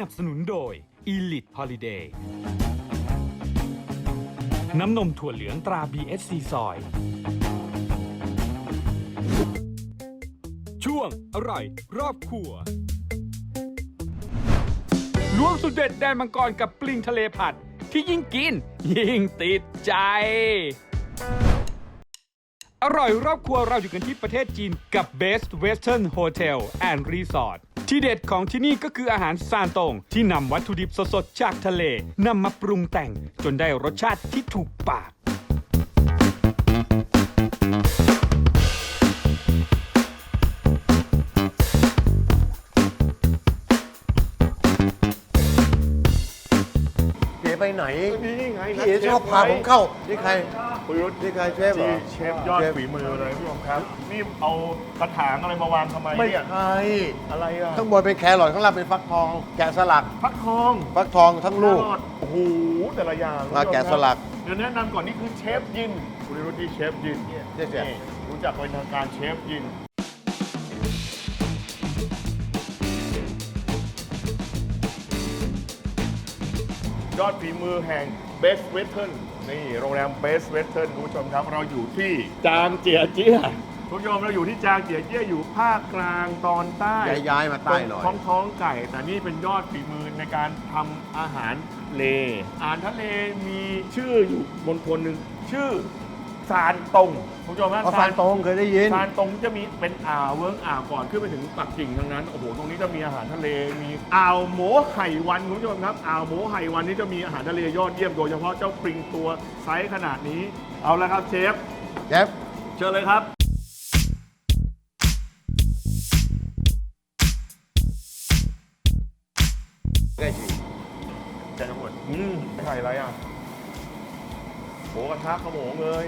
นับสนุนโดย Elite Holiday น้ำนมถั่วเหลืองตรา BSC ซอย ช่วงอร่อย รอบครัวล้วงสุดเด็ดแดนมังกรกับปลิงทะเลผัด ที่ยิ่งกิน ยิ่งติดใจ อร่อยรอบครัวเราอยู่กันที่ประเทศจีนกับ Best Western Hotel and Resort ที่เด็ดของที่นี่ก็คืออาหารซานตง ที่นำวัตถุดิบสดๆจากทะเลนำมาปรุงแต่งจนได้รสชาติที่ถูกปาก ไปไหนนี่ไงพี่เอ๋ชอบพาผมเข้า นี่ใครคุยรุธนี่ใครเชฟเหรจีอเชฟยอดเชฟฝีมือเลยพี่ผมครับ นี่เอากระถางอะไรมาวางทำไมไม่เนี่ยใช่อะไรอะข้างบนเป็นแครอทข้างล่างเป็นฟักทอง แกะสลัก ฟักทอง ฟักทองทั้งลูกแครอทโอ้โหแต่ละอย่างมาแกะสลัก เดี๋ยวแนะนำก่อนนี่คือเชฟยินคุยรุธที่เชฟยินเจ๊เจ๊นี่รู้จักเป็นทางการเชฟยิน ยอดฝีมือแห่ง Best Western นี่โรงแรม Best Western คุณผู้ชมครับเราอยู่ที่จางเจียเจี้ยคุณผู้ชมเราอยู่ที่จางเจียเจี้ยอยู่ภาคกลางตอนใต้ย้ายๆมาใต้หน่อยท้องท้องไก่ แต่นี่เป็นยอดฝีมือในการทำอาหารเลอาหารทะเลมีชื่ออยู่บนคนหนึ่งชื่อ ซานตงคุณผู้ชมฮะเพราะฟานตรงเคยได้ยิน ซานตงจะมีเป็นอ่าวเวิ้งอ่าวก่อนขึ้นไปถึงปักกิ่งทั้งนั้นโอ้โหตรงนี้จะมีอาหารทะเลมีอ่าวโหมไห่วันคุณผู้ชมครับอ่าวโหมไห่วันนี้จะมีอาหารทะเลยอดเยี่ยมโดยเฉพาะเจ้าปริงตัวไซส์ขนาดนี้เอาละครับเชฟเชฟเชิญเลยครับใกล้ฉีกใจทั้งหมดอืมไข่อะไรอะโหกระทะขโมงเลย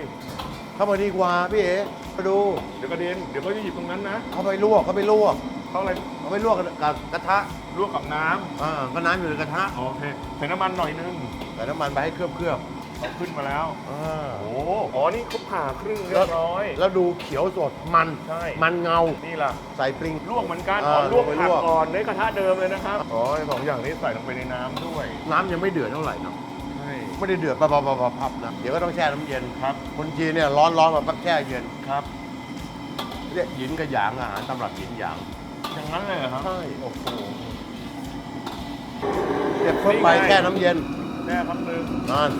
เข้ามาดีกว่าพี่เอ๋มาดู เดี๋ยวกระเด็นเดี๋ยวเขาจะหยิบตรงนั้นนะเขาไปลวกเขาไปลวกเขาอะไรเขาไปลวกกับกระทะลวกกับน้อ่าก็น้ำอยู่ในกระทะำโอเคใส่น้ำมันหน่อยนึงใส่น้ำมันไปให้เคลือบเคลือบเอาขึ้นมาแล้ว ๆอ่า โอ้อ๋อนี่เขาผ่าครึ่งเรียบร้อย แล้วดูเขียวสดมัน ใช่ มันเงานี่ล่ะ ใส่ปริงลวกเหมือนกันอ่าอ๋อลวกลวกไปผักลวกก่อนในกระทะเดิมเลยนะครับ อ๋อไอ้สองอย่างนี้ใส่ลงไปในน้ำด้วย น้ำยังไม่เดือดเท่าไหร่เนาะใช่ ไม่ได้เดือดปับปับปับปับปับนะเดี๋ยวก็ต้องแช่น้ำเย็นครับ คนจีนเนี่ยร้อนร้อนมาปักแช่เย็นครับเรียกหยินกับหยางอาหารตำรับหยินหยางอย่างนั้นเลยเหรอครับใช่โอ้โหเก็บเข้าไปแช่น้ำเย็นแน่คำนึงนั่น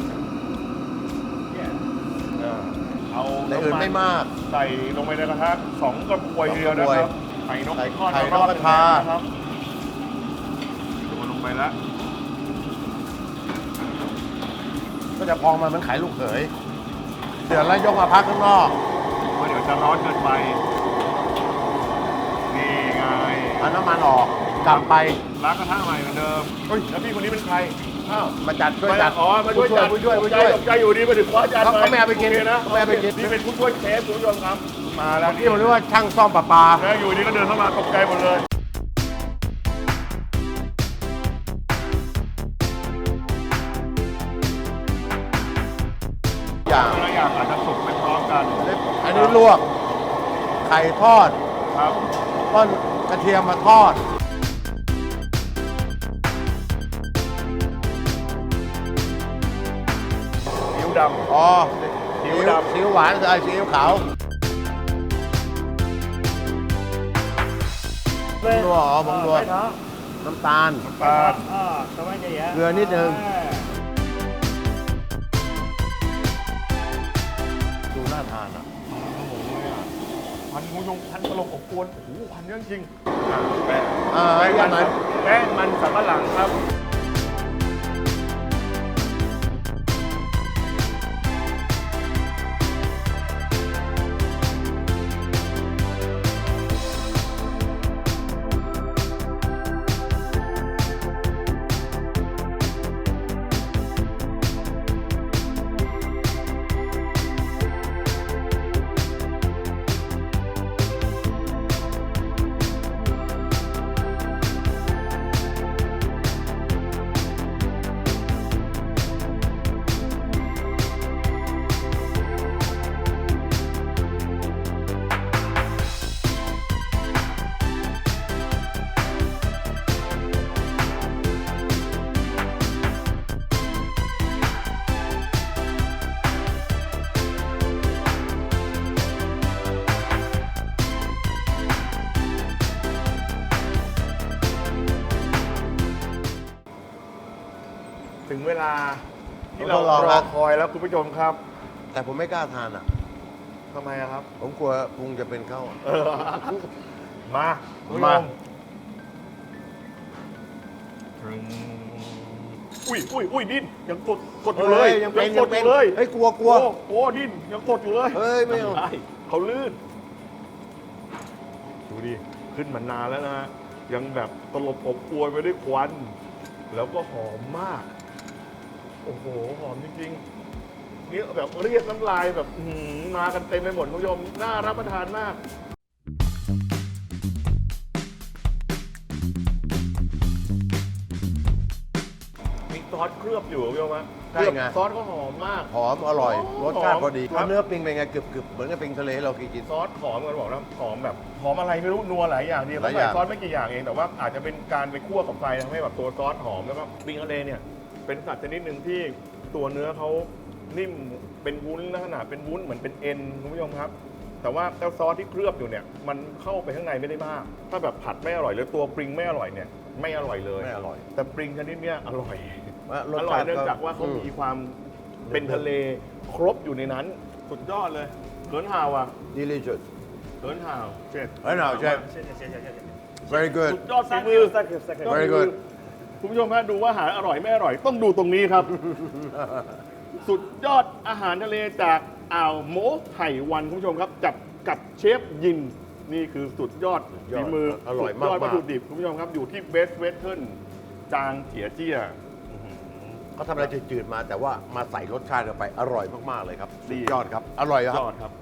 เนี่ยเออเอาในอื่นไม่มาก ใส่ลงไปในกระทะสองกระบวยเดียวนะครับไข่นกใส่ทอดไข่นกรอบกระทะหนึ่งนะครับโยนลงไปแล้ว ก็จะพองมาเหมันขายลูกเขย เดือดแล้วยกมาพักข้างนอกเพราะเดี๋ยวจะร้อนเกินไปนี่ไงเอาน้ำมันออกกลับไปล้างกระทะใหม่เหมือนเดิมเฮ้ยแล้วพี่คนนี้เป็นใครอ้าวมาจัดช่วยจัดอ๋อมาช่วยจัดผู้ช่วยผู้ช่วยตกใจอยู่ดีมาถึงคว้าจานเขาเขาไม่เอาไปกินโคนะเขาไม่เอาไปกินนี่เป็นผู้ช่วยเชฟคุณผู้ชมครับมาแล้วที่ผมเรียกว่าช่างซ่อมประปาแล้วอยู่ดีก็เดินเข้ามาตกใจหมดเลย อย่างแต่ละอย่างอาจจะสุกไม่พร้อมกันอันนี้ลวกไข่ทอดครับต้นกระเทียมมาทอดนิ้วดำอ๋อซีซีอิ๊อิ๊ววดำซีอิ๊วหวานใส่ซีอิ๊วขาวนัวอ๋อผงนัวน้ำตาลน้ำตาลเกลือนิดนึง พันคุณผู้ชมพันตลบอบอวนโอ้โหพันเยอะจริงอะแป้งอ่าแป้งยัมันงไงแป้งมันสำปะหลังครับ ลา ที่เราทดลองรอนะคอยแล้วคุณผู้ชมครับแต่ผมไม่กล้าทานอะ ทำไมอะครับ ผมกลัวพุงจะเป็นเข้าเออ มาคุณผู้ชมา มอุ้ยอุ้ยอุ้ยดิ้นยังกดกดอยู่เลยยังเป็นกยัดงอเป็นยู่เลยเฮ้ยกลัวกลัว โอ้โอ้ดิ้นยังกดอยู่เลยเฮ้ยไม่เอาด้เขาลื่นดูดิขึ้นมานานแล้วนะฮะยังแบบตลบอบอวยไปด้วยควัน แล้วก็หอมมาก โอ้โห หอมจริงๆนี่แบบเรียกน้ำลายแบบอื้อหือมากันเต็มไปหมดคุณผู้ชม น่ารับประทานมาก มีซอสเคลือบอยู่คุณผู้ชมฮะใช่ไงซอสก็หอมมาก หอมอร่อยหอมรสชาติพอดีครับเนื้อปิงเป็นไงกรึบๆเหมือนกับปิงทะเลเราเคยกิน ซอสหอมกันบอกนะหอมแบบหอมอะไรไม่รู้นัวหลายอย่างดีหเขาลายอใส่ย่าง ซอสไม่กี่อย่างเองแต่ว่าอาจจะเป็นการไปคั่วกับไฟทำให้แบบตัวซอสหอมแล้วก็ปิงทะเลเนี่ย เป็นสัตว์ชนิดหนึ่งที่ตัวเนื้อเขานิ่มเป็นวุ้นลักษณะเป็นวุ้นเหมือนเป็นเอ็นคุณผู้ชมครับ แต่ว่าเจ้าซอสที่เคลือบอยู่เนี่ย มันเข้าไปข้างในไม่ได้มาก ถ้าแบบผัดไม่อร่อยหรือตัวปริงไม่อร่อยเนี่ยไม่อร่อยเลย ไม่อร่อย แต่ปริงชนิดเนี้ยอร่อยว่ารสอร่อชายติเนื่องจากว่าเขาอืมีความเป็นทะเลครบอยู่ในนั้น สุดยอดเลยเขินฮาวอะ delicious เขินฮาวเชฟเขินฮาวเชฟ very good สุดยอดฝีมือ very good คุณผู้ชมฮะดูว่าอาหารอร่อยไม่อร่อยต้องดูตรงนี้ครับ สุดยอดอาหารทะเลจากอ่าวโมไห่วันคุณผู้ชมครับ จับกับเชฟยินนี่คือสุดยอดยอฝีดมืออร่อยสุดยอดมากๆวัตถุดิบคุณผู้ชมครับอยู่ที่เบสเวสเทิร์นจางเฉียเจี้ย เขาทำอะไรจืดๆมา แต่ว่ามาใส่รสชาติเข้าไปอร่อยมากๆเลยครับดี สุดยอดครับ อร่อยคยรับอดครับ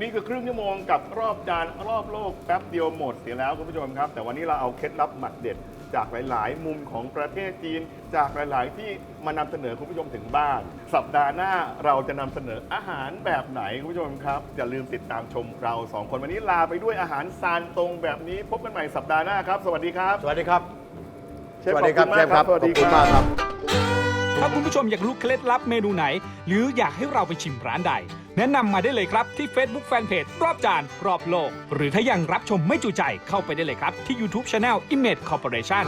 นี่คือครึ่งชั่วโมงกับรอบจานรอบโลกแป๊บเดียวหมดเสียแล้วคุณผู้ชมครับ แต่วันนี้เราเอาเคล็ดลับหมัดเด็ด จากหลาย ๆ มุมของประเทศจีน จากหลาย ๆ ที่มานำเสนอคุณผู้ชมถึงบ้าน สัปดาห์หน้าเราจะนำเสนออาหารแบบไหนคุณผู้ชมครับ อย่าลืมติดตามชมเราสองคนวันนี้ลาไปด้วยอาหารซานตรงแบบนี้ พบกันใหม่สัปดาห์หน้าครับ สวัสดีครับสวัสดีครับเชฟสวัสดีครับขอบเชคุณฟมากครับสวัสขอบดีคุณครัมากบ ครับ ถ้าคุณผู้ชมอยากรู้เคล็ดลับเมนูไหน หรืออยากให้เราไปชิมร้านใด แนะนำมาได้เลยครับที่ Facebook Fanpage รอบจานรอบโลก หรือถ้ายังรับชมไม่จุใจเข้าไปได้เลยครับที่ YouTube Channel Image Corporation